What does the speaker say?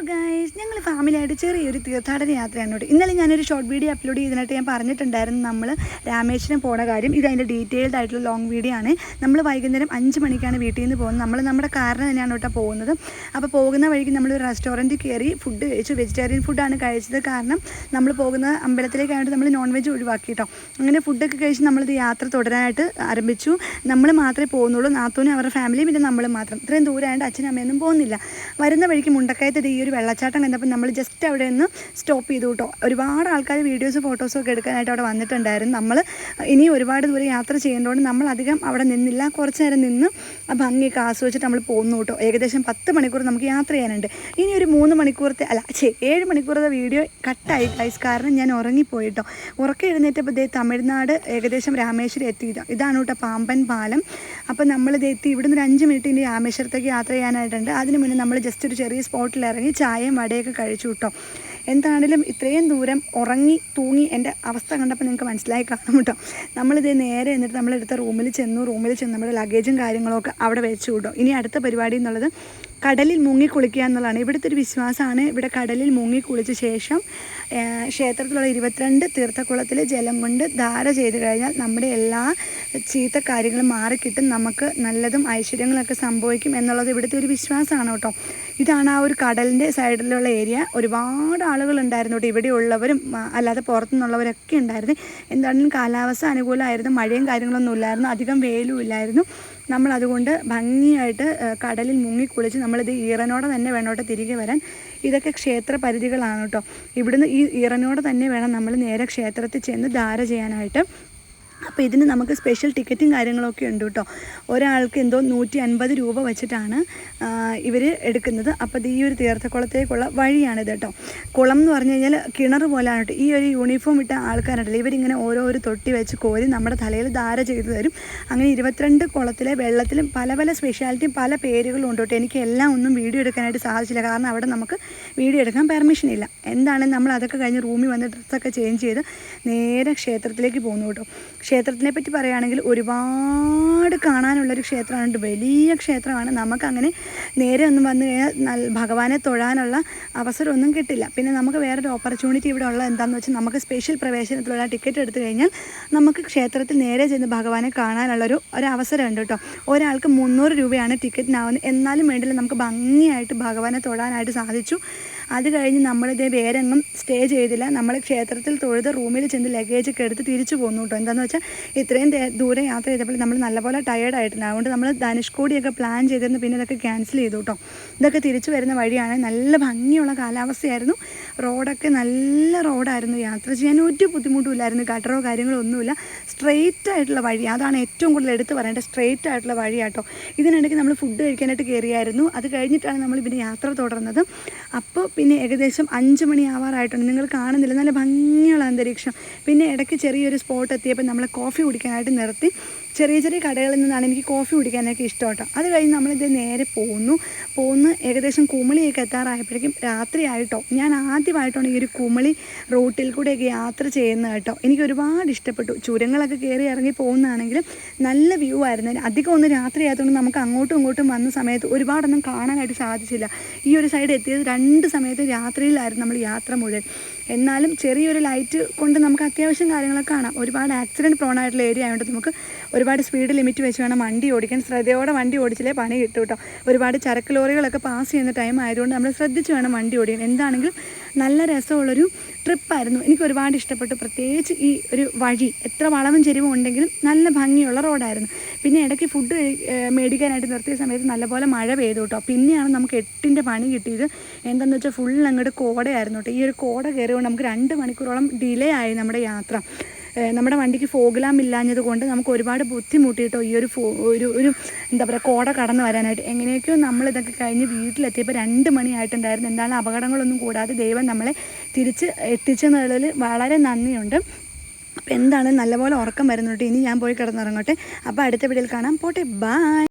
Hello guys ഞങ്ങൾ ഫാമിലിയായിട്ട് ചെറിയൊരു തീർത്ഥാടന യാത്രയാണ് കേട്ടോ. ഇന്നലെ ഞാനൊരു ഷോർട്ട് വീഡിയോ അപ്ലോഡ് ചെയ്തിട്ട് ഞാൻ പറഞ്ഞിട്ടുണ്ടായിരുന്നു നമ്മൾ രാമേശ്വരം പോണ കാര്യം. ഇത് അതിന്റെ ഡീറ്റെയിൽഡ് ആയിട്ടുള്ള ലോങ് വീഡിയോ ആണ്. നമ്മൾ വൈകുന്നേരം അഞ്ച് മണിക്കാണ് വീട്ടിൽ നിന്ന് പോകുന്നത്. നമ്മൾ നമ്മുടെ കാറിന് തന്നെയാണ് കേട്ടോ പോകുന്നത്. അപ്പോൾ പോകുന്ന വഴിക്ക് നമ്മൾ ഒരു റെസ്റ്റോറന്റിൽ കയറി ഫുഡ് കഴിച്ചു. വെജിറ്റേറിയൻ ഫുഡാണ് കഴിച്ചത്. കാരണം നമ്മൾ പോകുന്ന അമ്പലത്തിലേക്കായിട്ട് നമ്മൾ നോൺ വെജ് ഒഴിവാക്കി കേട്ടോ. അങ്ങനെ ഫുഡൊക്കെ കഴിച്ച് നമ്മളിത് യാത്ര തുടരാനായിട്ട് ആരംഭിച്ചു. നമ്മൾ മാത്രമേ പോകുന്നുള്ളൂ. നാത്തൂനും അവരുടെ ഫാമിലിയും പിന്നെ നമ്മൾ മാത്രം. ഇത്രയും ദൂരമായിട്ട് അച്ഛനും അമ്മയൊന്നും പോകുന്നില്ല. വരുന്ന വഴിക്ക് മുണ്ടക്കയത്തെ ഈ ഒരു വെള്ളച്ചാട്ടം കണ്ടപ്പോൾ നമ്മൾ ജസ്റ്റ് അവിടെ നിന്ന് സ്റ്റോപ്പ് ചെയ്തു കേട്ടോ. ഒരുപാട് ആൾക്കാർ വീഡിയോസ് ഫോട്ടോസും ഒക്കെ എടുക്കാനായിട്ട് അവിടെ വന്നിട്ടുണ്ടായിരുന്നു. നമ്മൾ ഇനി ഒരുപാട് ദൂരം യാത്ര ചെയ്യേണ്ടതുകൊണ്ട് നമ്മൾ അധികം അവിടെ നിന്നില്ല. കുറച്ച് നേരം നിന്ന് ആ ഭംഗിയൊക്കെ ആസ്വദിച്ചിട്ട് നമ്മൾ പോകുന്നു കേട്ടോ. ഏകദേശം പത്ത് മണിക്കൂർ നമുക്ക് യാത്ര ചെയ്യാനുണ്ട്. ഇനി ഒരു മൂന്ന് മണിക്കൂറത്തെ അല്ല ചേ ഏഴ് മണിക്കൂറത്തെ വീഡിയോ കട്ടായി ഗൈസ് കാരണം ഞാൻ ഉറങ്ങിപ്പോയി കേട്ടോ. ഉറക്കം എഴുന്നേറ്റപ്പോൾ ദേ തമിഴ്നാട് ഏകദേശം രാമേശ്വരം എത്തിയതാണ് ഇതാണ് കേട്ടോ പാമ്പൻ പാലം. അപ്പോൾ നമ്മൾ ഇത് എത്തി. ഇവിടുന്ന് ഒരു അഞ്ച് മിനിറ്റ് ഇനി രാമേശ്വരത്തേക്ക് യാത്ര ചെയ്യാനായിട്ടുണ്ട്. അതിന് മുന്നേ നമ്മൾ ജസ്റ്റ് ഒരു ചെറിയ സ്പോട്ടിൽ ഇറങ്ങി ചായയും വടയൊക്കെ കഴിച്ചു കേട്ടോ എന്താണെങ്കിലും ഇത്രയും ദൂരം ഉറങ്ങി തൂങ്ങി എന്റെ അവസ്ഥ കണ്ടപ്പോൾ നിങ്ങൾക്ക് മനസ്സിലായി കാണും കേട്ടോ നമ്മളിത് നേരെ എന്നിട്ട് നമ്മളെടുത്ത റൂമിൽ ചെന്നു. റൂമിൽ ചെന്ന് നമ്മുടെ ലഗേജും കാര്യങ്ങളൊക്കെ അവിടെ വെച്ചു കേട്ടോ ഇനി അടുത്ത പരിപാടി എന്നുള്ളത് കടലിൽ മുങ്ങി കുളിക്കുക എന്നുള്ളതാണ്. ഇവിടുത്തെ ഒരു വിശ്വാസമാണ്. ഇവിടെ കടലിൽ മുങ്ങി കുളിച്ച ശേഷം ക്ഷേത്രത്തിലുള്ള ഇരുപത്തിരണ്ട് തീർത്ഥക്കുളത്തിൽ ജലം കൊണ്ട് ധാര ചെയ്ത് കഴിഞ്ഞാൽ നമ്മുടെ എല്ലാ ചീത്ത കാര്യങ്ങളും മാറിക്കിട്ടും. നമുക്ക് നല്ലതും ഐശ്വര്യങ്ങളൊക്കെ സംഭവിക്കും എന്നുള്ളത് ഇവിടുത്തെ ഒരു വിശ്വാസമാണ് കേട്ടോ. ഇതാണ് ആ ഒരു കടലിന്റെ സൈഡിലുള്ള ഏരിയ. ഒരുപാട് ആളുകൾ ഉണ്ടായിരുന്നു കേട്ടോ ഇവിടെയുള്ളവരും അല്ലാതെ പുറത്തുനിന്നുള്ളവരൊക്കെ ഉണ്ടായിരുന്നു. എന്താണെങ്കിലും കാലാവസ്ഥ അനുകൂലമായിരുന്നു. മഴയും കാര്യങ്ങളൊന്നും ഇല്ലായിരുന്നു. അധികം വെയിലും ഇല്ലായിരുന്നു. നമ്മൾ അതുകൊണ്ട് ഭംഗിയായിട്ട് കടലിൽ മുങ്ങിക്കുളിച്ച് നമ്മളിത് ഈറനോടെ തന്നെ വേണോട്ട് തിരികെ വരാൻ. ഇതൊക്കെ ക്ഷേത്ര പരിധികളാണ് കേട്ടോ ഇവിടുന്ന് ഈ ഈറനോടെ തന്നെ വേണം നമ്മൾ നേരെ ക്ഷേത്രത്തിൽ ചെന്ന് ധാര ചെയ്യാനായിട്ട്. അപ്പോൾ ഇതിന് നമുക്ക് സ്പെഷ്യൽ ടിക്കറ്റും കാര്യങ്ങളൊക്കെ ഉണ്ട് കേട്ടോ. ഒരാൾക്ക് എന്തോ നൂറ്റി അൻപത് രൂപ വെച്ചിട്ടാണ് ഇവർ എടുക്കുന്നത്. അപ്പോൾ ഈ ഒരു തീർത്ഥക്കുളത്തേക്കുള്ള വഴിയാണിത് കേട്ടോ. കുളം എന്ന് പറഞ്ഞു കഴിഞ്ഞാൽ കിണർ പോലെയാണ് കേട്ടോ. ഈ ഒരു യൂണിഫോം ഇട്ട ആൾക്കാരുണ്ടല്ലോ. ഇവരിങ്ങനെ ഒരു തൊട്ടി വെച്ച് കോരി നമ്മുടെ തലയിൽ ധാര ചെയ്തു തരും. അങ്ങനെ ഇരുപത്തിരണ്ട് കുളത്തിലെ വെള്ളത്തിലും പല പല സ്പെഷ്യാലിറ്റിയും പല പേരുകളും ഉണ്ട് കേട്ടോ. എനിക്ക് എല്ലാം ഒന്നും വീഡിയോ എടുക്കാനായിട്ട് സാധിച്ചില്ല. കാരണം അവിടെ നമുക്ക് വീഡിയോ എടുക്കാൻ പെർമിഷൻ ഇല്ല. എന്താണെങ്കിലും നമ്മൾ അതൊക്കെ കഴിഞ്ഞ് റൂമിൽ വന്ന് ഡ്രസ്സൊക്കെ ചേഞ്ച് ചെയ്ത് നേരെ ക്ഷേത്രത്തിലേക്ക് പോകുന്നു കേട്ടോ. ക്ഷേത്രത്തിനെ പറ്റി പറയുകയാണെങ്കിൽ ഒരുപാട് കാണാനുള്ളൊരു ക്ഷേത്രമാണ് വലിയ ക്ഷേത്രമാണ്. നമുക്കങ്ങനെ നേരെ ഒന്നും വന്നു കഴിഞ്ഞാൽ ഭഗവാനെ തൊഴാനുള്ള അവസരമൊന്നും കിട്ടില്ല. പിന്നെ നമുക്ക് വേറൊരു ഓപ്പർച്യൂണിറ്റി ഇവിടെ ഉള്ളത് എന്താണെന്ന് വെച്ചാൽ നമുക്ക് സ്പെഷ്യൽ പ്രവേശനത്തിലുള്ള ടിക്കറ്റ് എടുത്തു കഴിഞ്ഞാൽ നമുക്ക് ക്ഷേത്രത്തിൽ നേരെ ചെന്ന് ഭഗവാനെ കാണാനുള്ളൊരു ഒരു അവസരമുണ്ട് കേട്ടോ. ഒരാൾക്ക് മുന്നൂറ് രൂപയാണ് ടിക്കറ്റിനാവുന്നത് എന്നാലും വേണ്ടില്ല നമുക്ക് ഭംഗിയായിട്ട് ഭഗവാനെ തൊഴാനായിട്ട് സാധിച്ചു. അത് കഴിഞ്ഞ് നമ്മളിതേ വേറെങ്ങും സ്റ്റേ ചെയ്തില്ല. നമ്മൾ ക്ഷേത്രത്തിൽ തൊഴുത് റൂമിൽ ചെന്ന് ലഗേജൊക്കെ എടുത്ത് തിരിച്ചു പോന്നു കേട്ടോ എന്താണെന്ന് വെച്ചാൽ ഇത്രയും ദൂരെ യാത്ര ചെയ്തപ്പോൾ നമ്മൾ നല്ലപോലെ ടയേർഡ് ആയിട്ടുണ്ട്. അതുകൊണ്ട് നമ്മൾ ധനുഷ്കോടിയൊക്കെ പ്ലാൻ ചെയ്തിരുന്നു. പിന്നെ ഇതൊക്കെ ക്യാൻസൽ ചെയ്തു കേട്ടോ ഇതൊക്കെ തിരിച്ചു വരുന്ന വഴിയാണ് നല്ല ഭംഗിയുള്ള കാലാവസ്ഥയായിരുന്നു. റോഡൊക്കെ നല്ല റോഡായിരുന്നു. യാത്ര ചെയ്യാൻ ഒരു ബുദ്ധിമുട്ടുമില്ലായിരുന്നു ഗട്ടറോ കാര്യങ്ങളോ ഒന്നുമില്ല. സ്ട്രെയിറ്റ് ആയിട്ടുള്ള വഴി. അതാണ് ഏറ്റവും കൂടുതൽ എടുത്ത് പറയേണ്ടത്. സ്ട്രെയിറ്റ് ആയിട്ടുള്ള വഴിയാട്ടോ ഇതിനിടയ്ക്ക് നമ്മൾ ഫുഡ് കഴിക്കാനായിട്ട് കയറിയായിരുന്നു അത് കഴിഞ്ഞിട്ടാണ് നമ്മൾ പിന്നെ യാത്ര തുടർന്നത്. അപ്പോൾ പിന്നെ ഏകദേശം അഞ്ച് മണി ആവാറായിട്ടുണ്ട്. നിങ്ങൾ കാണുന്നില്ല. നല്ല ഭംഗിയുള്ള അന്തരീക്ഷം. പിന്നെ ഇടയ്ക്ക് ചെറിയൊരു സ്പോട്ട് എത്തിയപ്പോൾ നമ്മൾ കോഫി കുടിക്കാനായിട്ട് നിർത്തി. ചെറിയ ചെറിയ കടകളിൽ നിന്നാണ് എനിക്ക് കോഫി കുടിക്കാനൊക്കെ ഇഷ്ടം കേട്ടോ അത് കഴിഞ്ഞ് നമ്മളിത് നേരെ പോകുന്നു പോകുന്നു ഏകദേശം കുമളിയൊക്കെ എത്താറായപ്പോഴേക്കും രാത്രിയായിട്ടോ ഞാൻ ആദ്യമായിട്ടാണ് ഈ ഒരു കുമളി റൂട്ടിൽ കൂടെയൊക്കെ യാത്ര ചെയ്യുന്നത് കേട്ടോ. എനിക്ക് ഒരുപാട് ഇഷ്ടപ്പെട്ടു. ചുരങ്ങളൊക്കെ കയറി ഇറങ്ങി പോകുന്നതാണെങ്കിലും നല്ല വ്യൂ ആയിരുന്നു. അധികം ഒന്ന് രാത്രി ആയതുകൊണ്ട് നമുക്ക് അങ്ങോട്ടും ഇങ്ങോട്ടും വന്ന സമയത്ത് ഒരുപാടൊന്നും കാണാനായിട്ട് സാധിച്ചില്ല. ഈ ഒരു സൈഡ് എത്തിയത് രണ്ട് സമയത്ത് രാത്രിയിലായിരുന്നു നമ്മൾ യാത്ര മുഴുവൻ. എന്നാലും ചെറിയൊരു ലൈറ്റ് കൊണ്ട് നമുക്ക് അത്യാവശ്യം കാര്യങ്ങളൊക്കെ കാണാം. ഒരുപാട് ആക്സിഡന്റ് പ്രോണായിട്ടുള്ള ഏരിയ ആയതുകൊണ്ട് നമുക്ക് ഒരുപാട് സ്പീഡ് ലിമിറ്റ് വെച്ച് വേണം വണ്ടി ഓടിക്കാൻ. ശ്രദ്ധയോടെ വണ്ടി ഓടിച്ചില്ലേ പണി കിട്ടും കേട്ടോ ഒരുപാട് ചരക്ക് ലോറികളൊക്കെ പാസ് ചെയ്യുന്ന ടൈം ആയതുകൊണ്ട് നമ്മൾ ശ്രദ്ധിച്ച് വേണം വണ്ടി ഓടിക്കാൻ. എന്താണെങ്കിലും നല്ല രസമുള്ളൊരു ട്രിപ്പായിരുന്നു എനിക്ക് ഒരുപാട് ഇഷ്ടപ്പെട്ടു. പ്രത്യേകിച്ച് ഈ ഒരു വഴി. എത്ര വളവും ചെരിവും ഉണ്ടെങ്കിലും നല്ല ഭംഗിയുള്ള റോഡായിരുന്നു പിന്നെ ഇടയ്ക്ക് ഫുഡ് മേടിക്കാനായിട്ട് നിർത്തിയ സമയത്ത് നല്ലപോലെ മഴ പെയ്തു കേട്ടോ പിന്നെയാണ് നമുക്ക് എട്ടിന്റെ പണി കിട്ടിയത്. എന്താണെന്ന് വെച്ചാൽ ഫുൾ അങ്ങോട്ട് കോടയായിരുന്നു കേട്ടോ ഈ ഒരു കോട കയറിയുകൊണ്ട് നമുക്ക് രണ്ട് മണിക്കൂറോളം ഡിലേ ആയി നമ്മുടെ യാത്ര. നമ്മുടെ വണ്ടിക്ക് ഫോഗ്ലാം ഇല്ലാഞ്ഞത് കൊണ്ട് നമുക്ക് ഒരുപാട് ബുദ്ധിമുട്ടിയിട്ടോ ഈ ഒരു ഒരു ഒരു എന്താ പറയുക കോട കടന്നു വരാനായിട്ട്. എങ്ങനെയൊക്കെയോ നമ്മളിതൊക്കെ കഴിഞ്ഞ് വീട്ടിലെത്തിയപ്പോൾ രണ്ട് മണിയായിട്ടുണ്ടായിരുന്നു. എന്താണ് അപകടങ്ങളൊന്നും കൂടാതെ ദൈവം നമ്മളെ തിരിച്ച് എത്തിച്ചെന്നുള്ളതിൽ വളരെ നന്ദിയുണ്ട്. അപ്പോൾ എന്താണ്? നല്ലപോലെ ഉറക്കം വരുന്നുണ്ട്. ഇനി ഞാൻ പോയി കിടന്നുറങ്ങട്ടെ. അപ്പോൾ അടുത്ത വീഡിയോയിൽ കാണാം. പോട്ടെ. ബായ്